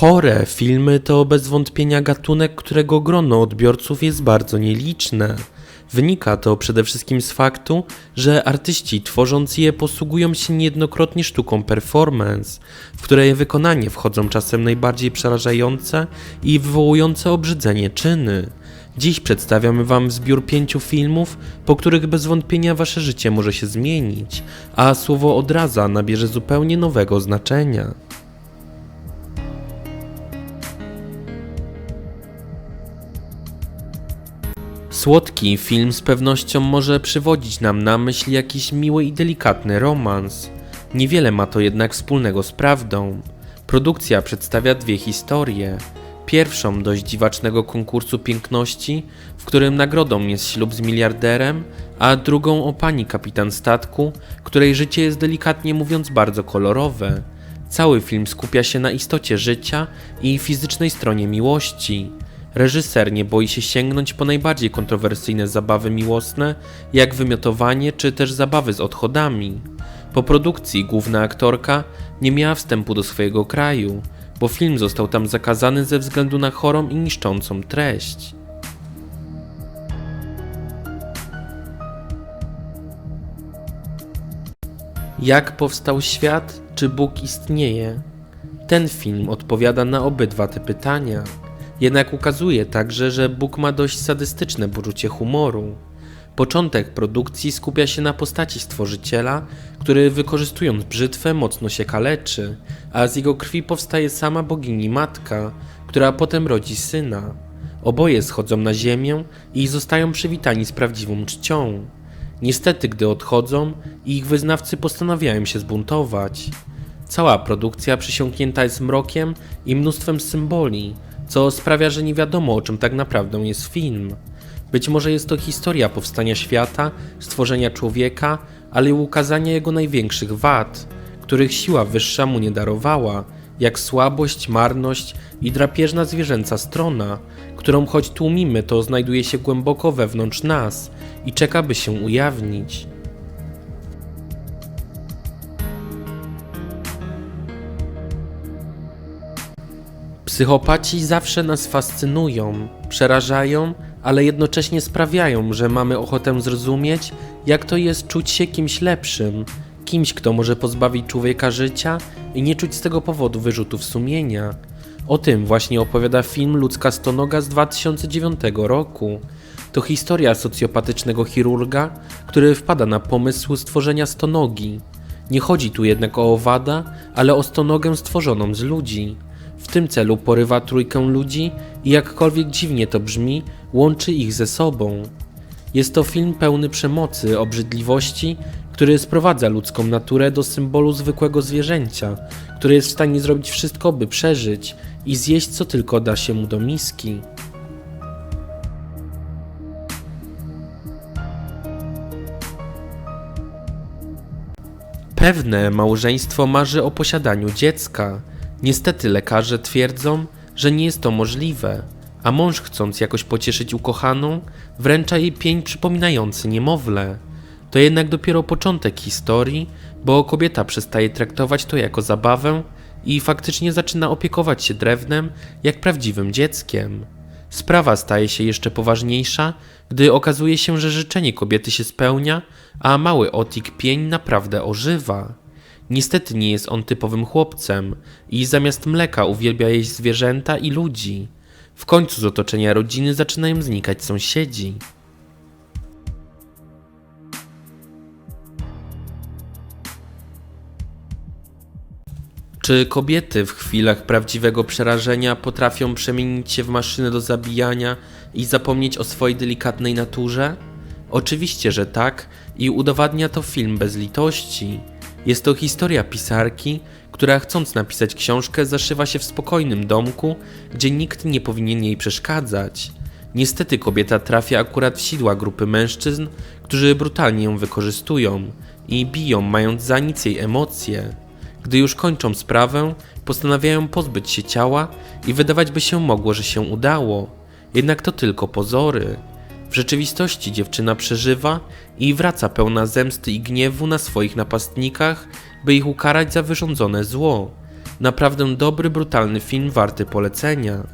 Chore filmy to bez wątpienia gatunek, którego grono odbiorców jest bardzo nieliczne. Wynika to przede wszystkim z faktu, że artyści tworząc je posługują się niejednokrotnie sztuką performance, w której wykonanie wchodzą czasem najbardziej przerażające i wywołujące obrzydzenie czyny. Dziś przedstawiamy Wam zbiór pięciu filmów, po których bez wątpienia Wasze życie może się zmienić, a słowo odraza nabierze zupełnie nowego znaczenia. Słodki film z pewnością może przywodzić nam na myśl jakiś miły i delikatny romans. Niewiele ma to jednak wspólnego z prawdą. Produkcja przedstawia dwie historie. Pierwszą dość dziwacznego konkursu piękności, w którym nagrodą jest ślub z miliarderem, a drugą o pani kapitan statku, której życie jest delikatnie mówiąc bardzo kolorowe. Cały film skupia się na istocie życia i fizycznej stronie miłości. Reżyser nie boi się sięgnąć po najbardziej kontrowersyjne zabawy miłosne, jak wymiotowanie czy też zabawy z odchodami. Po produkcji główna aktorka nie miała wstępu do swojego kraju, bo film został tam zakazany ze względu na chorą i niszczącą treść. Jak powstał świat? Czy Bóg istnieje? Ten film odpowiada na obydwa te pytania. Jednak ukazuje także, że Bóg ma dość sadystyczne poczucie humoru. Początek produkcji skupia się na postaci stworzyciela, który wykorzystując brzytwę mocno się kaleczy, a z jego krwi powstaje sama bogini matka, która potem rodzi syna. Oboje schodzą na ziemię i zostają przywitani z prawdziwą czcią. Niestety, gdy odchodzą, ich wyznawcy postanawiają się zbuntować. Cała produkcja przysiągnięta jest mrokiem i mnóstwem symboli, co sprawia, że nie wiadomo o czym tak naprawdę jest film. Być może jest to historia powstania świata, stworzenia człowieka, ale i ukazania jego największych wad, których siła wyższa mu nie darowała, jak słabość, marność i drapieżna zwierzęca strona, którą choć tłumimy, to znajduje się głęboko wewnątrz nas i czeka, by się ujawnić. Psychopaci zawsze nas fascynują, przerażają, ale jednocześnie sprawiają, że mamy ochotę zrozumieć, jak to jest czuć się kimś lepszym, kimś, kto może pozbawić człowieka życia i nie czuć z tego powodu wyrzutów sumienia. O tym właśnie opowiada film Ludzka Stonoga z 2009 roku. To historia socjopatycznego chirurga, który wpada na pomysł stworzenia stonogi. Nie chodzi tu jednak o owada, ale o stonogę stworzoną z ludzi. W tym celu porywa trójkę ludzi i jakkolwiek dziwnie to brzmi, łączy ich ze sobą. Jest to film pełny przemocy, obrzydliwości, który sprowadza ludzką naturę do symbolu zwykłego zwierzęcia, które jest w stanie zrobić wszystko, by przeżyć i zjeść co tylko da się mu do miski. Pewne małżeństwo marzy o posiadaniu dziecka. Niestety lekarze twierdzą, że nie jest to możliwe, a mąż chcąc jakoś pocieszyć ukochaną, wręcza jej pień przypominający niemowlę. To jednak dopiero początek historii, bo kobieta przestaje traktować to jako zabawę i faktycznie zaczyna opiekować się drewnem jak prawdziwym dzieckiem. Sprawa staje się jeszcze poważniejsza, gdy okazuje się, że życzenie kobiety się spełnia, a mały Otik pień naprawdę ożywa. Niestety nie jest on typowym chłopcem i zamiast mleka uwielbia jeść zwierzęta i ludzi. W końcu z otoczenia rodziny zaczynają znikać sąsiedzi. Czy kobiety w chwilach prawdziwego przerażenia potrafią przemienić się w maszynę do zabijania i zapomnieć o swojej delikatnej naturze? Oczywiście, że tak i udowadnia to film bez litości. Jest to historia pisarki, która chcąc napisać książkę zaszywa się w spokojnym domku, gdzie nikt nie powinien jej przeszkadzać. Niestety kobieta trafia akurat w sidła grupy mężczyzn, którzy brutalnie ją wykorzystują i biją, mając za nic jej emocje. Gdy już kończą sprawę, postanawiają pozbyć się ciała i wydawać by się mogło, że się udało. Jednak to tylko pozory. W rzeczywistości dziewczyna przeżywa i wraca pełna zemsty i gniewu na swoich napastnikach, by ich ukarać za wyrządzone zło. Naprawdę dobry, brutalny film, warty polecenia.